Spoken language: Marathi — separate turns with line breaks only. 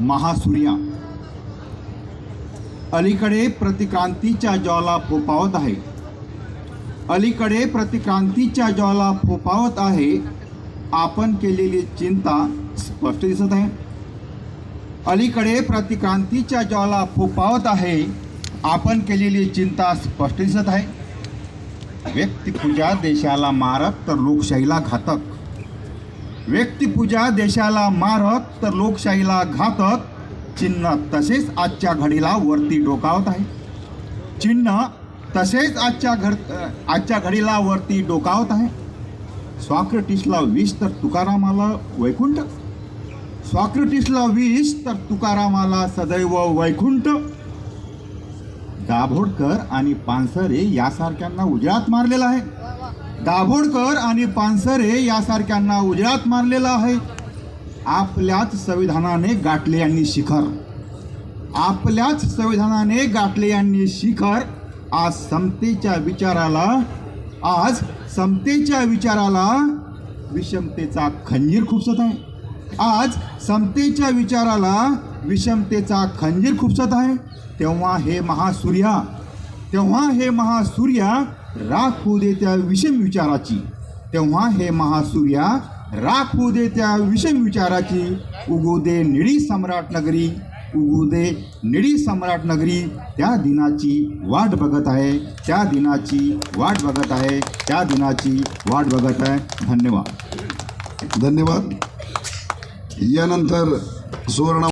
महासूर्या. अलीकडे प्रतिक्रांतीच्या ज्वाला फोपावत आहे. अलीकडे प्रतिक्रांतीच्या ज्वाला फोपावत आहे. आपण केलेली चिंता स्पष्ट दिसत आहे. अलीकडे प्रतिक्रांतीच्या ज्वाला फोपावत आहे. आपण केलेली चिंता स्पष्ट दिसत आहे. व्यक्तिपूजा देशाला मारक तर लोकशाहीला घातक. व्यक्तिपूजा देशाला मारत तर लोकशाहीला घातत चिन्ह तसेच आजच्या घडीला वरती डोकावत आहे. चिन्ह तसेच आजच्या घड आजच्या घडीला वरती डोकावत आहे. स्वाक्रटिसला विष तर तुकारामाला वैकुंठ. स्वाक्रटिसला विष तर तुकारामाला सदैव वैकुंठ. दाभोडकर आणि पानसरे यासारख्यांना उजळात मारलेला आहे. दाभोडकर आणि पानसरे यासारख्यांना उजळात मारलेला आहे. आपल्याच संविधानाने गाठले यांनी शिखर. आपल्याच संविधानाने गाठले यांनी शिखर. आज समतेच्या विचाराला आज समतेच्या विचाराला विषमतेचा खंजीर खुपसत आहे. आज समतेच्या विचाराला विषमतेचा खंजीर खुपसत आहे. तेव्हा हे महासूर्या तेव्हा हे महासूर्या राख होऊ दे त्या विषम विचाराची. तेव्हा हे महासूर्या राख होऊ दे त्या विषम विचाराची. उगू दे निळी सम्राट नगरी. उगू दे निळी सम्राट नगरी. त्या दिनाची वाट बघत आहे. त्या दिनाची वाट बघत आहे. त्या दिनाची वाट बघत आहे. धन्यवाद.
धन्यवाद. यानंतर सुवर्ण